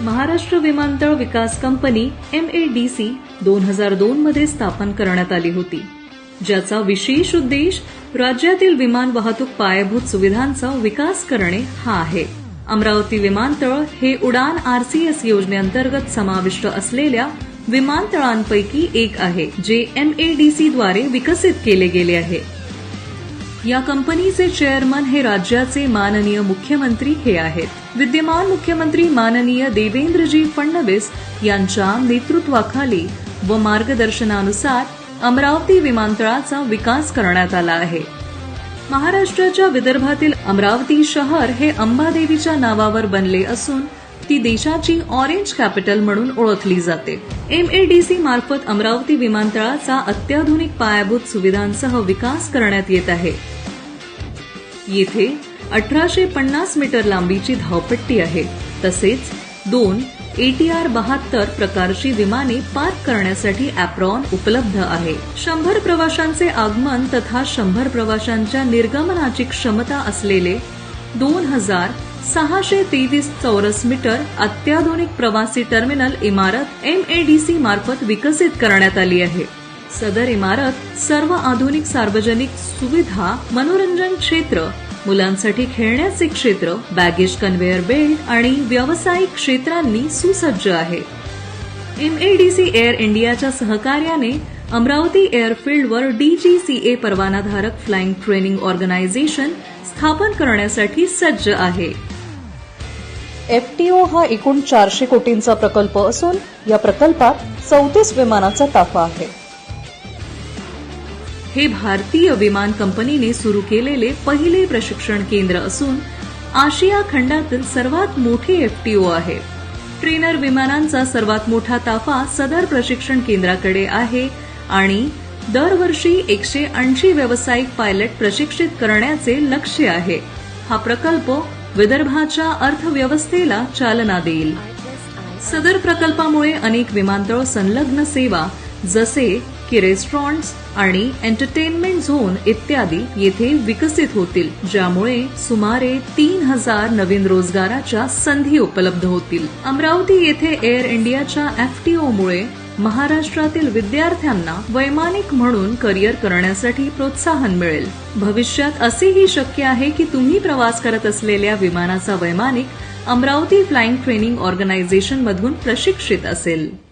महाराष्ट्र विमानतळ विकास company M A D C दोन हजार दोन मध्ये स्थापन करण्यात आली होती. ज्याचा विशेष उद्देश राज्यातील विमान वाहतूक पायाभूत सुविधांचा विकास करणे हा आहे. अमरावती विमानतळ हे उडान आरसीएस योजनेअंतर्गत समाविष्ट असलेल्या विमानतळांपैकी एक आहे जे एम ए डी सी द्वारे विकसित केले गेले आहे. या कंपनीचे चेअरमन हे राज्याचे माननीय मुख्यमंत्री हे आहेत. विद्यमान मुख्यमंत्री माननीय देवेंद्रजी फडणवीस यांच्या नेतृत्वाखाली व मार्गदर्शनानुसार अमरावती विमानतळाचा विकास करण्यात आला आहे. महाराष्ट्राच्या विदर्भातील अमरावती शहर हे अंबादेवीच्या नावावर बनले असून ती देशाची ऑरेंज कॅपिटल म्हणून ओळखली जाते. एमएडीसी मार्फत अमरावती विमानतळाचा अत्याधुनिक पायाभूत सुविधांसह विकास करण्यात येत आहे. येथे अठराशे पन्नास मीटर लांबीची धावपट्टी आहे. तसेच दोन एटीआर बहात्तर प्रकारची विमाने पार्क करण्यासाठी अॅप्रॉन उपलब्ध आहे. शंभर प्रवाशांचे आगमन तथा शंभर प्रवाशांच्या निर्गमनाची क्षमता असलेले दोन हजार सहाशे तेवीस चौरस मीटर अत्याधुनिक प्रवासी टर्मिनल इमारत एम ए डी सी मार्फत विकसित करण्यात आली आहे. सदर इमारत सर्व आधुनिक सार्वजनिक सुविधा मनोरंजन क्षेत्र मुलांसाठी खेळण्याचे क्षेत्र बॅगेज कन्व्हेअर बेल्ट आणि व्यावसायिक क्षेत्रांनी सुसज्ज आहे. एमएडीसी एअर इंडियाच्या सहकार्याने अमरावती एअरफील्डवर डीजीसीए परवानाधारक फ्लाइंग ट्रेनिंग ऑर्गनायझेशन स्थापन करण्यासाठी सज्ज आहे. एफटीओ हा एकूण चारशे कोटींचा प्रकल्प असून या प्रकल्पात चौतीस विमानाचा ताफा आहे. हे भारतीय विमान कंपनीने सुरू केलेले पहिले प्रशिक्षण केंद्र असून आशिया खंडातील सर्वात मोठे एफटीओ आहे. ट्रेनर विमानांचा सर्वात मोठा ताफा सदर प्रशिक्षण केंद्राकडे आहे आणि दरवर्षी एकशे ऐंशी व्यावसायिक पायलट प्रशिक्षित करण्याचे लक्ष्य आहे. हा प्रकल्प विदर्भाच्या अर्थव्यवस्थेला चालना देईल. सदर प्रकल्पामुळे अनेक विमानतळ संलग्न सेवा जसे की रेस्टॉरंट्स आणि एंटरटेनमेंट झोन इत्यादी येथे विकसित होतील ज्यामुळे सुमारे तीन हजार नवीन रोजगाराच्या संधी उपलब्ध होतील. अमरावती येथे एअर इंडियाच्या एफटीओमुळे महाराष्ट्रातील विद्यार्थ्यांना वैमानिक म्हणून करिअर करण्यासाठी प्रोत्साहन मिळेल. भविष्यात असेही शक्य आहे की तुम्ही प्रवास करत असलेल्या विमानाचा वैमानिक अमरावती फ्लाइंग ट्रेनिंग ऑर्गनायझेशन मधून प्रशिक्षित असेल.